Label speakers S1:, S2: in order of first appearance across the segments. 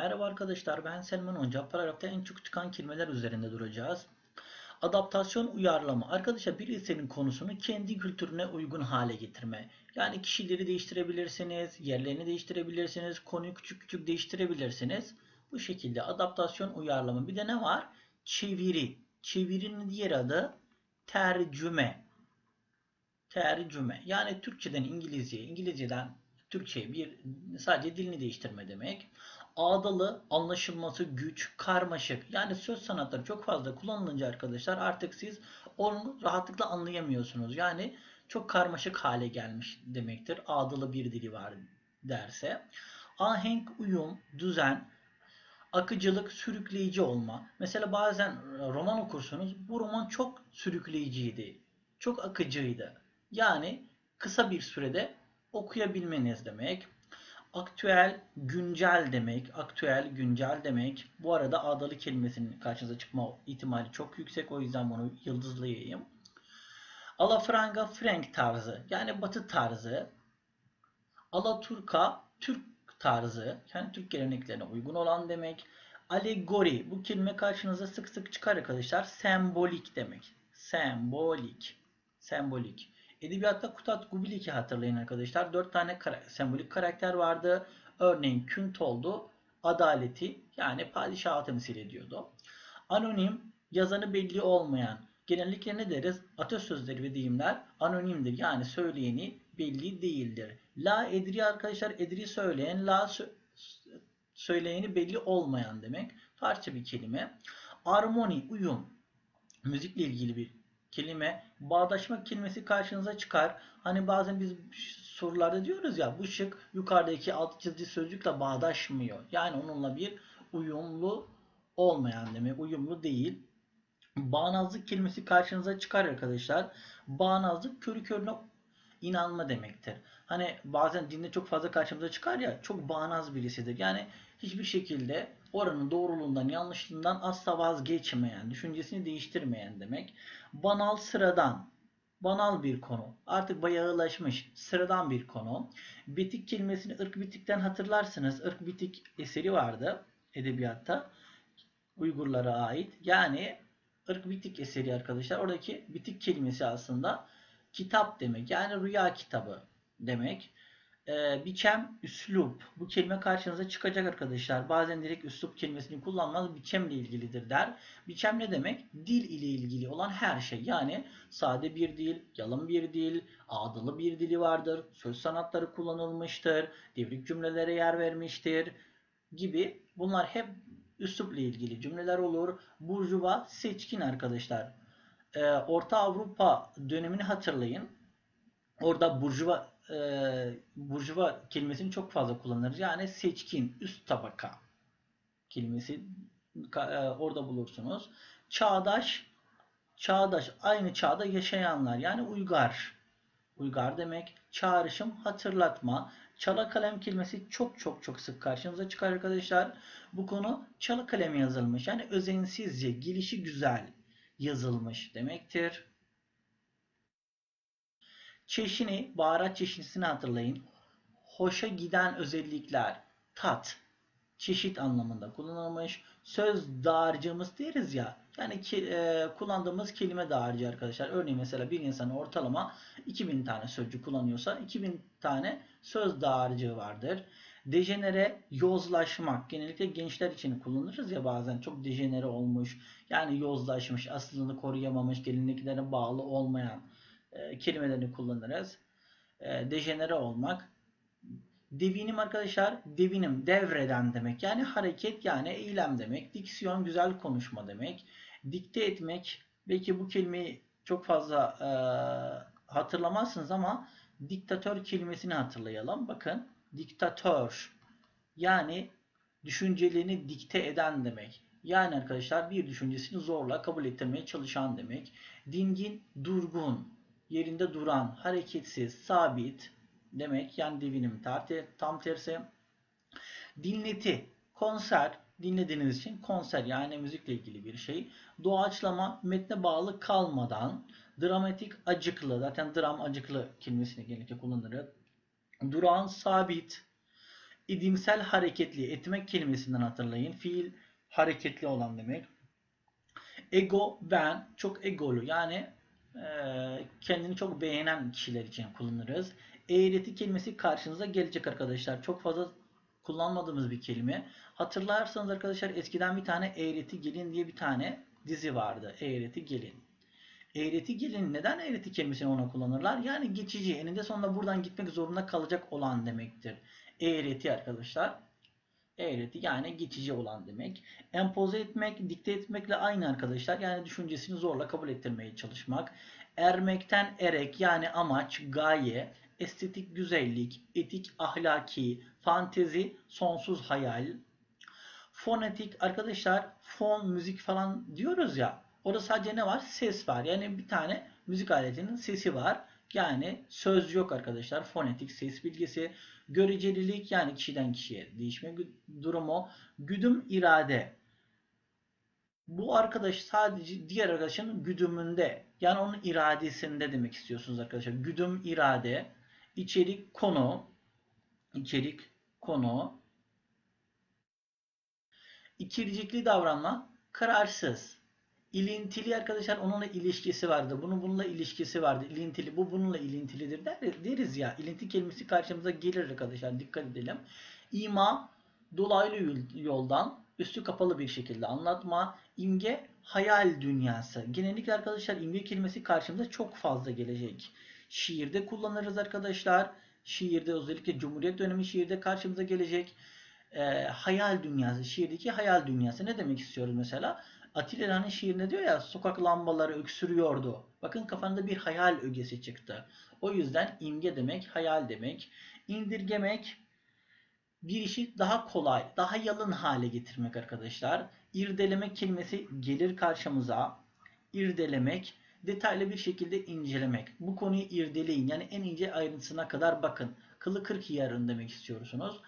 S1: Merhaba arkadaşlar ben Selman Onca. Paragrafta en çok çıkan kelimeler üzerinde duracağız. Adaptasyon uyarlama. Arkadaşlar bir eserin konusunu kendi kültürüne uygun hale getirme. Yani kişileri değiştirebilirsiniz, yerlerini değiştirebilirsiniz, konuyu küçük küçük değiştirebilirsiniz. Bu şekilde adaptasyon uyarlama. Bir de ne var? Çeviri. Çevirinin diğer adı tercüme. Tercüme. Yani Türkçeden İngilizceye, İngilizceden Türkçe'ye bir sadece dilini değiştirme demek ağdalı, anlaşılması güç, karmaşık. Yani söz sanatları çok fazla kullanılınca arkadaşlar artık siz onu rahatlıkla anlayamıyorsunuz. Yani çok karmaşık hale gelmiş demektir. Ağdalı bir dili var derse. Ahenk, uyum, düzen, akıcılık, sürükleyici olma. Mesela bazen roman okursunuz. Bu roman çok sürükleyiciydi. Çok akıcıydı. Yani kısa bir sürede okuyabilmeniz demek aktüel, güncel demek. Aktüel, güncel demek. Bu arada adalı kelimesinin karşınıza çıkma ihtimali çok yüksek. O yüzden bunu yıldızlayayım. Alafranga, Frank tarzı. Yani batı tarzı. Alaturka, Türk tarzı. Yani Türk geleneklerine uygun olan demek. Alegori. Bu kelime karşınıza sık sık çıkar arkadaşlar. Sembolik demek. Sembolik. Sembolik. Edebiyatta Kutat Gubilik'i hatırlayın arkadaşlar. Dört tane kara sembolik karakter vardı. Örneğin Küntoldu adaleti yani padişahı temsil ediyordu. Anonim yazanı belli olmayan genellikle ne deriz? Atasözleri ve deyimler anonimdir. Yani söyleyeni belli değildir. La edri arkadaşlar edri söyleyen la sö söyleyeni belli olmayan demek. Parça bir kelime. Armoni uyum müzikle ilgili bir kelime bağdaşmak kelimesi karşınıza çıkar. Hani bazen biz sorularda diyoruz ya bu şık yukarıdaki alt çizgi sözcükle bağdaşmıyor. Yani onunla bir uyumlu olmayan demek. Uyumlu değil. Bağnazlık kelimesi karşınıza çıkar arkadaşlar. Bağnazlık körü körüne inanma demektir. Hani bazen dinde çok fazla karşımıza çıkar ya çok bağnaz birisidir. Yani hiçbir şekilde oranın doğruluğundan yanlışlığından asla vazgeçmeyen, düşüncesini değiştirmeyen demek. Banal sıradan, banal bir konu. Artık bayağılaşmış, sıradan bir konu. Bitik kelimesini ırk bitikten hatırlarsınız. Irk bitik eseri vardı edebiyatta. Uygurlara ait. Yani ırk bitik eseri arkadaşlar. Oradaki bitik kelimesi aslında kitap demek. Yani rüya kitabı demek. Ee, biçem, üslup. Bu kelime karşınıza çıkacak arkadaşlar. Bazen direkt üslup kelimesini kullanmaz. Biçemle ilgilidir der. Biçem ne demek? Dil ile ilgili olan her şey. Yani sade bir dil, yalın bir dil, ağdalı bir dili vardır. Söz sanatları kullanılmıştır. Devrik cümlelere yer vermiştir. Gibi. Bunlar hep üslupla ilgili cümleler olur. Burjuva seçkin arkadaşlar. Ee, Orta Avrupa dönemini hatırlayın. Orada burjuva e, burjuva kelimesini çok fazla kullanırız. Yani seçkin, üst tabaka kelimesi e, orada bulursunuz. Çağdaş, çağdaş, aynı çağda yaşayanlar yani uygar. Uygar demek. Çağrışım, hatırlatma. Çala kalem kelimesi çok çok çok sık karşınıza çıkar arkadaşlar. Bu konu çala kalem yazılmış. Yani özensizce, gelişi güzel yazılmış demektir. Çeşini, baharat çeşnisini hatırlayın. Hoşa giden özellikler, tat, çeşit anlamında kullanılmış. Söz dağarcığımız deriz ya. Yani ki, e, kullandığımız kelime dağarcığı arkadaşlar. Örneğin mesela bir insan ortalama 2000 tane sözcük kullanıyorsa 2000 tane söz dağarcığı vardır. Dejenere, yozlaşmak. Genellikle gençler için kullanırız ya bazen. Çok dejenere olmuş. Yani yozlaşmış, aslını koruyamamış, geleneklerine bağlı olmayan e, kelimelerini kullanırız. E, dejenere olmak. Devinim arkadaşlar, devinim devreden demek. Yani hareket yani eylem demek. Diksiyon güzel konuşma demek. Dikte etmek. Belki bu kelimeyi çok fazla e, hatırlamazsınız ama diktatör kelimesini hatırlayalım. Bakın diktatör yani düşüncelerini dikte eden demek. Yani arkadaşlar bir düşüncesini zorla kabul ettirmeye çalışan demek. Dingin, durgun, yerinde duran, hareketsiz, sabit demek. Yani devinim tam tersi. Dinleti, konser, dinlediğiniz için konser yani müzikle ilgili bir şey. Doğaçlama, metne bağlı kalmadan, dramatik, acıklı, zaten dram acıklı kelimesini genellikle kullanırız. Duran, sabit, İdimsel hareketli etmek kelimesinden hatırlayın. Fiil hareketli olan demek. Ego, ben, çok egolu yani kendini çok beğenen kişiler için kullanırız. Eğreti kelimesi karşınıza gelecek arkadaşlar. Çok fazla kullanmadığımız bir kelime. Hatırlarsanız arkadaşlar eskiden bir tane Eğreti Gelin diye bir tane dizi vardı. Eğreti Gelin. Eğreti gelin neden eğreti kelimesini ona kullanırlar? Yani geçici, eninde sonunda buradan gitmek zorunda kalacak olan demektir. Eğreti arkadaşlar. Eğreti yani geçici olan demek. Empoze etmek, dikte etmekle aynı arkadaşlar. Yani düşüncesini zorla kabul ettirmeye çalışmak. Ermekten erek yani amaç, gaye, estetik güzellik, etik ahlaki, fantezi, sonsuz hayal. Fonetik arkadaşlar fon, müzik falan diyoruz ya. Orada sadece ne var? Ses var. Yani bir tane müzik aletinin sesi var. Yani söz yok arkadaşlar. Fonetik ses bilgisi. Görecelilik yani kişiden kişiye değişme durumu. Güdüm irade. Bu arkadaş sadece diğer arkadaşın güdümünde yani onun iradesinde demek istiyorsunuz arkadaşlar. Güdüm irade, içerik konu, içerik konu, ikircikli davranma, kararsız. İlintili arkadaşlar onunla ilişkisi vardı. Bunun bununla ilişkisi vardı. İlintili bu bununla ilintilidir der, deriz ya. İlinti kelimesi karşımıza gelir arkadaşlar. Dikkat edelim. İma dolaylı yoldan üstü kapalı bir şekilde anlatma. İmge hayal dünyası. Genellikle arkadaşlar imge kelimesi karşımıza çok fazla gelecek. Şiirde kullanırız arkadaşlar. Şiirde özellikle Cumhuriyet dönemi şiirde karşımıza gelecek. E, hayal dünyası. Şiirdeki hayal dünyası. Ne demek istiyoruz mesela? Atilla İlhan'ın şiirinde diyor ya sokak lambaları öksürüyordu. Bakın kafanda bir hayal ögesi çıktı. O yüzden imge demek hayal demek. İndirgemek bir işi daha kolay, daha yalın hale getirmek arkadaşlar. İrdelemek kelimesi gelir karşımıza. İrdelemek, detaylı bir şekilde incelemek. Bu konuyu irdeleyin. Yani en ince ayrıntısına kadar bakın. Kılı kırk yarın demek istiyorsunuz.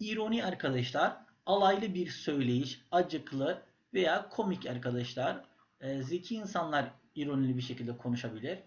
S1: İroni arkadaşlar, alaylı bir söyleyiş, acıklı, veya komik arkadaşlar. E, zeki insanlar ironili bir şekilde konuşabilir.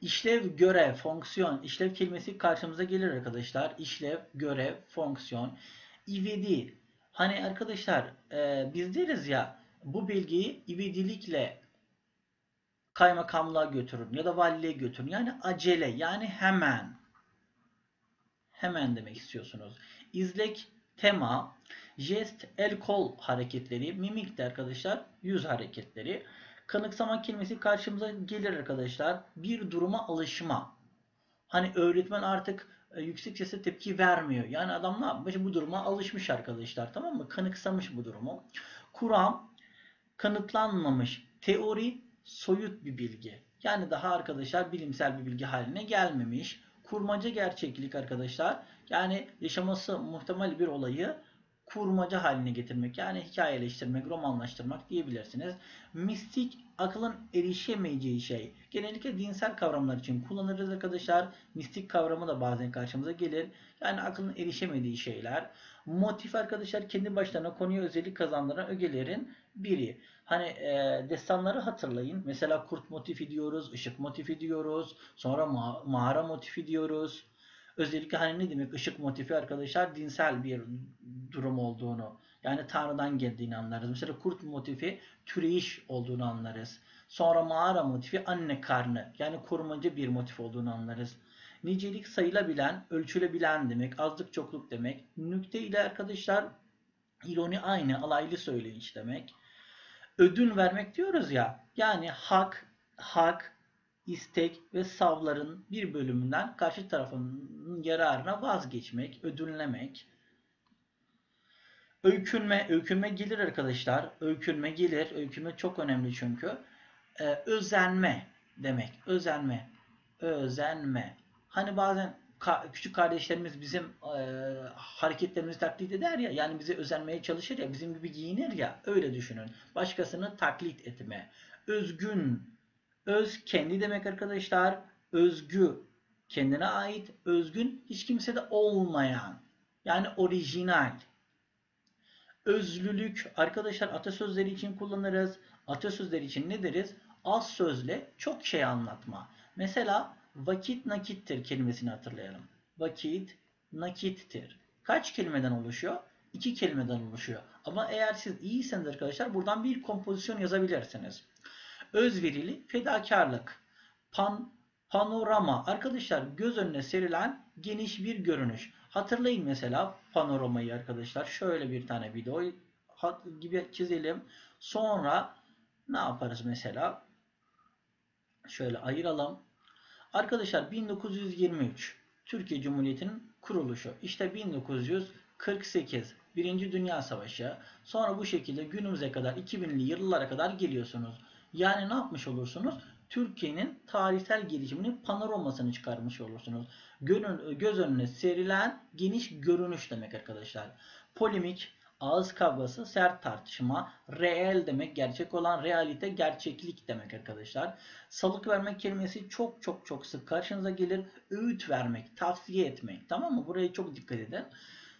S1: İşlev, görev, fonksiyon. İşlev kelimesi karşımıza gelir arkadaşlar. İşlev, görev, fonksiyon. İvedi. Hani arkadaşlar e, biz deriz ya bu bilgiyi ivedilikle kaymakamlığa götürün ya da valiliğe götürün. Yani acele yani hemen. Hemen demek istiyorsunuz. İzlek, tema, Jest, el kol hareketleri, mimik de arkadaşlar yüz hareketleri. Kanıksama kelimesi karşımıza gelir arkadaşlar. Bir duruma alışma. Hani öğretmen artık e, yüksek sesle tepki vermiyor. Yani adam ne yapmış? Bu duruma alışmış arkadaşlar. Tamam mı? Kanıksamış bu durumu. Kuram kanıtlanmamış. Teori soyut bir bilgi. Yani daha arkadaşlar bilimsel bir bilgi haline gelmemiş. Kurmaca gerçeklik arkadaşlar. Yani yaşaması muhtemel bir olayı kurmaca haline getirmek yani hikayeleştirmek, romanlaştırmak diyebilirsiniz. Mistik akılın erişemeyeceği şey. Genellikle dinsel kavramlar için kullanırız arkadaşlar. Mistik kavramı da bazen karşımıza gelir. Yani aklın erişemediği şeyler. Motif arkadaşlar kendi başlarına konuya özellik kazandıran ögelerin biri. Hani e, destanları hatırlayın. Mesela kurt motifi diyoruz, ışık motifi diyoruz, sonra ma mağara motifi diyoruz. Özellikle hani ne demek ışık motifi arkadaşlar dinsel bir durum olduğunu yani Tanrı'dan geldiğini anlarız. Mesela kurt motifi türeyiş olduğunu anlarız. Sonra mağara motifi anne karnı yani korumacı bir motif olduğunu anlarız. Nicelik sayılabilen, ölçülebilen demek, azlık çokluk demek. Nükte ile arkadaşlar ironi aynı, alaylı söyleyiş demek. Ödün vermek diyoruz ya. Yani hak, hak, istek ve savların bir bölümünden karşı tarafın yararına vazgeçmek, ödünlemek. Öykünme, öykünme gelir arkadaşlar. Öykünme gelir. Öykünme çok önemli çünkü. Ee, özenme demek. Özenme. Özenme. Hani bazen ka küçük kardeşlerimiz bizim e, hareketlerimizi taklit eder ya. Yani bize özenmeye çalışır ya. Bizim gibi giyinir ya. Öyle düşünün. Başkasını taklit etme. Özgün. Öz kendi demek arkadaşlar. Özgü kendine ait, özgün, hiç kimsede olmayan. Yani orijinal. Özlülük arkadaşlar atasözleri için kullanırız. Atasözleri için ne deriz? Az sözle çok şey anlatma. Mesela vakit nakittir kelimesini hatırlayalım. Vakit nakittir. kaç kelimeden oluşuyor? İki kelimeden oluşuyor. Ama eğer siz iyiyseniz arkadaşlar buradan bir kompozisyon yazabilirsiniz. Özverili fedakarlık. Pan, panorama. Arkadaşlar göz önüne serilen geniş bir görünüş. Hatırlayın mesela panoramayı arkadaşlar. Şöyle bir tane video gibi çizelim. Sonra ne yaparız mesela? Şöyle ayıralım. Arkadaşlar 1923 Türkiye Cumhuriyeti'nin kuruluşu. İşte 1948 Birinci Dünya Savaşı. Sonra bu şekilde günümüze kadar 2000'li yıllara kadar geliyorsunuz. Yani ne yapmış olursunuz? Türkiye'nin tarihsel gelişiminin panoramasını çıkarmış olursunuz. Göz önüne serilen geniş görünüş demek arkadaşlar. Polemik, ağız kavgası, sert tartışma, reel demek, gerçek olan realite, gerçeklik demek arkadaşlar. Salık vermek kelimesi çok çok çok sık karşınıza gelir. Öğüt vermek, tavsiye etmek. Tamam mı? Buraya çok dikkat edin.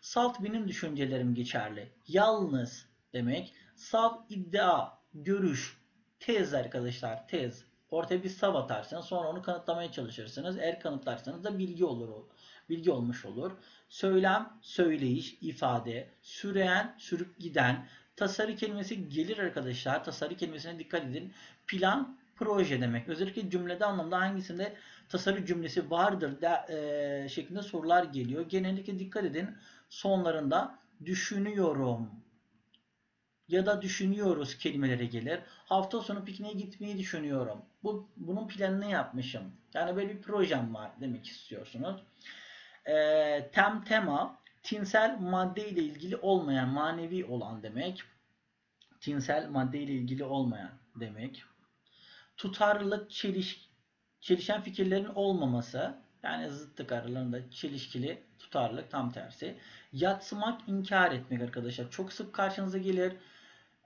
S1: Salt benim düşüncelerim geçerli. Yalnız demek. Salt iddia, görüş, tez arkadaşlar. Tez. Ortaya bir sav atarsınız. Sonra onu kanıtlamaya çalışırsınız. Eğer kanıtlarsanız da bilgi olur. Bilgi olmuş olur. Söylem, söyleyiş, ifade, süreyen, sürüp giden. Tasarı kelimesi gelir arkadaşlar. Tasarı kelimesine dikkat edin. Plan, proje demek. Özellikle cümlede anlamda hangisinde tasarı cümlesi vardır de, e, şeklinde sorular geliyor. Genellikle dikkat edin. Sonlarında düşünüyorum ya da düşünüyoruz kelimeleri gelir. Hafta sonu pikniğe gitmeyi düşünüyorum. Bu bunun planını yapmışım. Yani böyle bir projem var demek istiyorsunuz. E, tem tema tinsel madde ile ilgili olmayan manevi olan demek. Tinsel madde ile ilgili olmayan demek. Tutarlılık, çeliş, çelişen fikirlerin olmaması. Yani zıttık aralarında çelişkili, tutarlılık tam tersi. Yatsımak, inkar etmek arkadaşlar. Çok sık karşınıza gelir.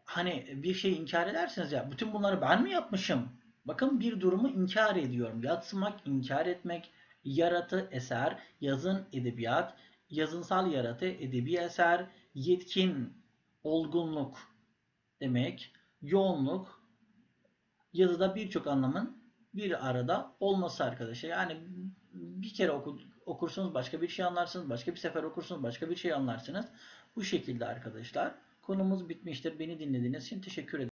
S1: Hani bir şey inkar edersiniz ya. Bütün bunları ben mi yapmışım? Bakın bir durumu inkar ediyorum. Yatsımak, inkar etmek, yaratı, eser, yazın, edebiyat, yazınsal yaratı, edebi eser, yetkin, olgunluk demek, yoğunluk, yazıda birçok anlamın bir arada olması arkadaşlar. Yani bir kere oku, okursunuz başka bir şey anlarsınız. Başka bir sefer okursunuz başka bir şey anlarsınız. Bu şekilde arkadaşlar. Konumuz bitmiştir. Beni dinlediğiniz için teşekkür ederim.